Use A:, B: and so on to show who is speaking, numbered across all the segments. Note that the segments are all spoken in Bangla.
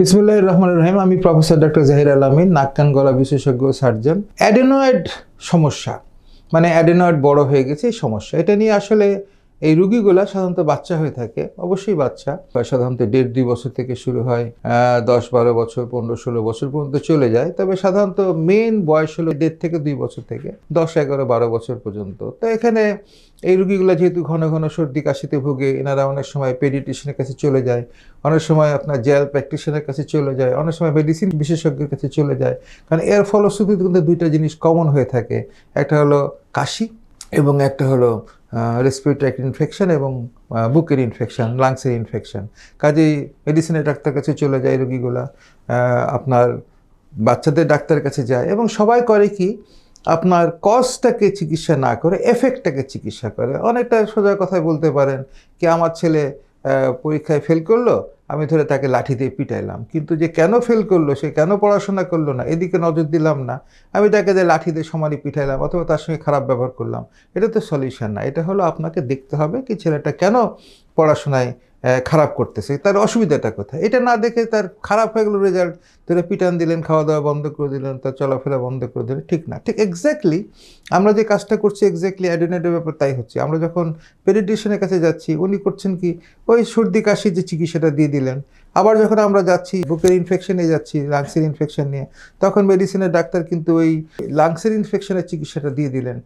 A: বিসমুল্লাহ রহমান রহিম। আমি প্রফেসর ডক্টর জাহির আলমী নাক কান গলা বিশেষজ্ঞ সার্জন। অ্যাডেনয়েড সমস্যা মানে অ্যাডেনয়েড বড় হয়ে গেছে এই সমস্যা। এটা নিয়ে আসলে এই রুগীগুলা সাধারণত বাচ্চা হয়ে থাকে, অবশ্যই বাচ্চা। সাধারণত দেড় দুই বছর থেকে শুরু হয় দশ বারো বছর, পনেরো ষোলো বছর পর্যন্ত চলে যায়। তবে সাধারণত মেন বয়স হলো দেড় থেকে দুই বছর থেকে, দশ, এগারো, বারো বছর পর্যন্ত। তো এখানে এই রুগীগুলো যেহেতু ঘন ঘন সর্দি, কাশিতে ভোগে, এনারা অনেক সময় পেডিটিশনের কাছে চলে যায়, অনেক সময় আপনার জেল প্র্যাকটিশনের কাছে চলে যায়, অনেক সময় মেডিসিন বিশেষজ্ঞের কাছে চলে যায়। কারণ এর ফলশ্রুতিতে কিন্তু দুইটা জিনিস কমন হয়ে থাকে, একটা হলো কাশি এবং একটা হলো রেসপিরেটরি ইনফেকশন এবং বুকের ইনফেকশন লাংসের ইনফেকশন কাজেই মেডিসিনের ডাক্তার কাছে চলে যায় রোগীগুলা আপনার বাচ্চাদের ডাক্তারের কাছে যায় এবং সবাই করে কি, আপনার কজটাকে চিকিৎসা না করে এফেক্টটাকে চিকিৎসা করে। অনেকটা সোজা কথায় বলতে পারেন, কি আমার ছেলে পরীক্ষায় ফেল করল আমি ধরে তাকে লাঠি দিয়ে পিটাইলাম। কিন্তু যে কেন ফেল করল, সে কেন পড়াশোনা করল না, এদিকে নজর দিলাম না। আমি তাকে যে লাঠি দিয়ে সমানই পিটাইলাম অথবা তার সঙ্গে খারাপ ব্যবহার করলাম, এটা তো সলিউশন না। এটা হলো আপনাকে দেখতে হবে কি ছেলেটা কেন পড়াশোনায় খারাপ করতেছে, তার অসুবিধাটা কোথায়? এটা না দেখে তার খারাপ হয়ে গেলো রেজাল্ট ধরে পিটান দিলেন খাওয়া দাওয়া বন্ধ করে দিলেন, তার চলাফেরা বন্ধ করে দিলেন, ঠিক না। ঠিক এক্স্যাক্টলি আমরা যে কাজটা করছি এক্স্যাক্টলি অ্যাডেনেটের ব্যাপার তাই হচ্ছে। আমরা যখন পেডিটিশনের কাছে যাচ্ছি, উনি করছেন কি, ওই সর্দি কাশির যে চিকিৎসাটা দিয়ে দিলেন আবার যখন আমরা যাচ্ছি, বুকের ইনফেকশনে যাচ্ছি লাংসের ইনফেকশন নিয়ে, তখন মেডিসিনের ডাক্তার কিন্তু ওই লাংসের ইনফেকশনের চিকিৎসাটা দিয়ে দিলেন।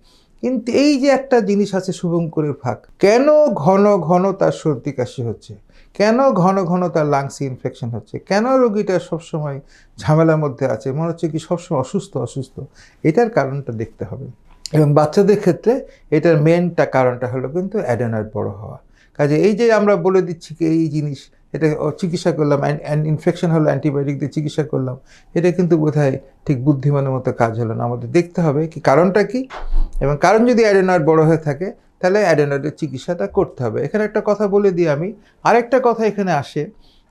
A: কিন্তু এই যে একটা জিনিস আছে শুভঙ্করের ফাঁক, কেন ঘন ঘন তার সর্দি কাশি হচ্ছে? কেন ঘন ঘন তার লাংসে ইনফেকশন হচ্ছে? কেন রোগীটা সবসময় ঝামেলার মধ্যে আছে? মনে হচ্ছে কি সবসময় অসুস্থ অসুস্থ? এটার কারণটা দেখতে হবে। এবং বাচ্চাদের ক্ষেত্রে এটার মেনটা কারণটা হলো কিন্তু অ্যাডেনয়েড বড় হওয়া। কাজে এই যে আমরা বলে দিচ্ছি কি এই জিনিস এটা চিকিৎসা করলাম ইনফেকশন হলো অ্যান্টিবায়োটিক দিয়ে চিকিৎসা করলাম। এটা কিন্তু বোধহয় ঠিক বুদ্ধিমানের মতো কাজ হলো না। আমাদের দেখতে হবে কি, কারণটা কি? এবং কারণ যদি অ্যাডেনয়েড বড় হয়ে থাকে, তাহলে অ্যাডেনয়েডের চিকিৎসাটা করতে হবে। এখানে একটা কথা বলে দিই আমি। আরেকটা কথা এখানে আসে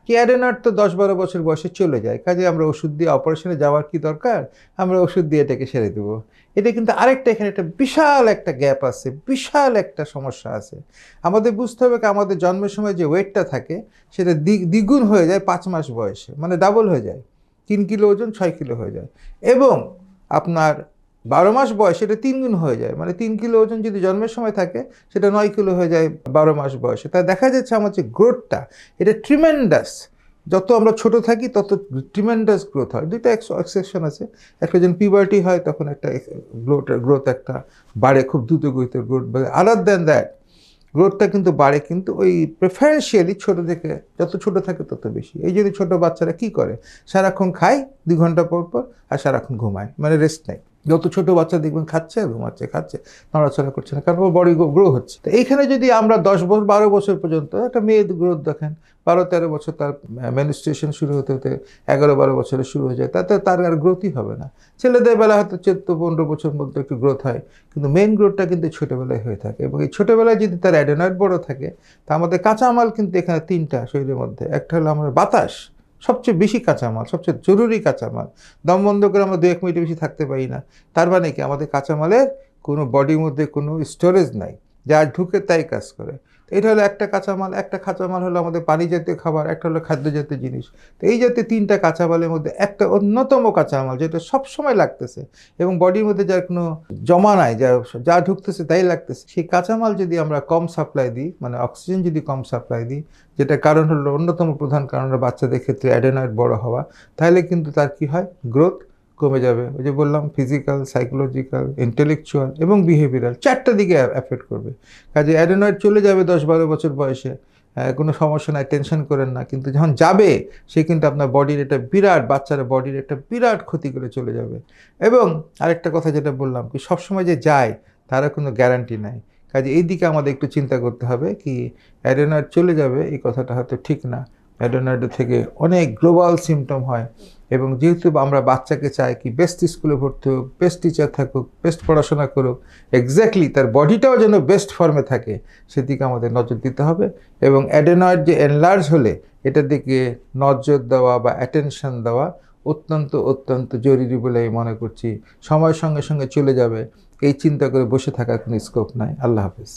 A: কি অ্যাডেনয়েড তো দশ বারো বছর বয়সে চলে যায়। কাজে আমরা ওষুধ দিয়ে অপারেশনে যাওয়ার কি দরকার? আমরা ওষুধ দিয়ে এটাকে সেরে দেবো। এটা কিন্তু আরেকটা এখানে একটা বিশাল একটা গ্যাপ আছে, বিশাল একটা সমস্যা আছে। আমাদের বুঝতে হবে কি আমাদের জন্মের সময় যে ওয়েটটা থাকে, সেটা দ্বি- দ্বিগুণ হয়ে যায় পাঁচ মাস বয়সে মানে ডাবল হয়ে যায়। তিন কিলো ওজন ছয় কিলো হয়ে যায়। এবং আপনার বারো মাস বয়স এটা তিন গুণ হয়ে যায়। মানে তিন কিলো ওজন যদি জন্মের সময় থাকে, সেটা নয় কিলো হয়ে যায় বারো মাস বয়সে। তাই দেখা যাচ্ছে আমার যে গ্রোথটা এটা ট্রিমেন্ডাস যত আমরা ছোট থাকি, তত ট্রিমেন্ডাস গ্রোথ হয়। দুইটা এক্সেপশন আছে। একটা যখন পিবার্টি হয়, তখন একটা গ্রোথ গ্রোথ একটা বাড়ে, খুব দ্রুত গতিতে গ্রোথ বাড়ে। আদার দ্যান দ্যাট গ্রোথটা কিন্তু বাড়ে, কিন্তু ওই প্রেফারেন্সিয়ালি ছোট থেকে, যত ছোট থাকে, তত বেশি। এই জন্য ছোট বাচ্চারা কি করে? সারাক্ষণ খায়, দুই ঘণ্টা পর পর, আর সারাক্ষণ ঘুমায়। মানে রেস্ট নেয়। যত ছোট বাচ্চা দেখবেন খাচ্ছে ঘুমাচ্ছে খাচ্ছে, নড়াচড়া করছে না, কারণ ওর বডি গ্রো হচ্ছে। তো এইখানে যদি আমরা দশ বছর, বারো বছর পর্যন্ত একটা মেয়ের গ্রোথ দেখেন, বারো, তেরো বছর তার ম্যানিস্ট্রেশন শুরু হতে হতে, এগারো, বারো বছরে শুরু হয়ে যায়, তাতে তার আর গ্রোথই হবে না। ছেলেদের বেলা হয়তো চোদ্দ, পনেরো বছর মধ্যে একটু গ্রোথ হয়, কিন্তু মেন গ্রোথটা কিন্তু ছোটোবেলায় হয়ে থাকে, এবং এই ছোটোবেলায় যদি তার অ্যাডেনয়েড বড় থাকে, তা আমাদের কাঁচামাল কিন্তু এখানে তিনটা শরীরের মধ্যে, একটা হলো আমার বাতাস সবচেয়ে বেশি কাঁচামাল, সবচেয়ে জরুরি কাঁচামাল। দম বন্ধ করে আমরা দু এক মিনিট বেশি থাকতে পারি না। তার মানে কি? আমাদের কাঁচামালের কোনো বডির মধ্যে কোনো স্টোরেজ নাই। যা ঢুকে তাই কাজ করে। এটা হলো একটা কাঁচামাল একটা কাঁচামাল হলো আমাদের পানি জাতীয় খাবার, একটা হলো খাদ্য জাতীয় জিনিস। তো এই জাতীয় তিনটা কাঁচামালের মধ্যে একটা অন্যতম কাঁচামাল যেটা সব সময় লাগতেছে এবং বডির মধ্যে যার কোনো জমা নাই, যা যা ঢুকতেছে তাই লাগতেছে। সেই কাঁচামাল যদি আমরা কম সাপ্লাই দিই মানে অক্সিজেন যদি কম সাপ্লাই দিই যেটা কারণ হলো অন্যতম প্রধান কারণ হলো বাচ্চাদের ক্ষেত্রে অ্যাডেনয়েড বড় হওয়া, তাহলে কিন্তু তার কি হয়? গ্রোথ কমে যাবে। ওই যে বললাম ফিজিক্যাল সাইকোলজিক্যাল ইন্টেলেকচুয়াল এবং বিহেভিয়ারাল চারটা দিকে অ্যাফেক্ট করবে। কাজে অ্যাডেনয়েড চলে যাবে দশ বারো বছর বয়সে। কোনো সমস্যা নাই টেনশন করেন না। কিন্তু যখন যাবে, সে কিন্তু আপনার বডির একটা বিরাট, বাচ্চার বডির একটা বিরাট ক্ষতি করে চলে যাবে। এবং আরেকটা কথা যেটা বললাম কি, সবসময় যে যায়, তারও কোনো গ্যারান্টি নাই। কাজে এই দিকে আমাদের একটু চিন্তা করতে হবে কি অ্যাডেনয়েড চলে যাবে, এই কথাটা হয়তো ঠিক না। অ্যাডেনয়েড থেকে অনেক গ্লোবাল সিমটম হয় এবং যেহেতু আমরা বাচ্চাকে চাই কি বেস্ট স্কুলে ভর্তি হোক বেস্ট টিচার থাকুক বেস্ট পড়াশোনা করুক এক্স্যাক্টলি তার বডিটাও যেন বেস্ট ফর্মে থাকে, সেদিকে আমাদের নজর দিতে হবে এবং অ্যাডেনয়েড যে এনলার্জ হলে এটার দিকে নজর দেওয়া বা অ্যাটেনশন দেওয়া অত্যন্ত অত্যন্ত জরুরি বলে আমি মনে করছি। সময়ের সঙ্গে সঙ্গে চলে যাবে, এই চিন্তা করে বসে থাকার কোনো স্কোপ নাই। আল্লাহ হাফিজ।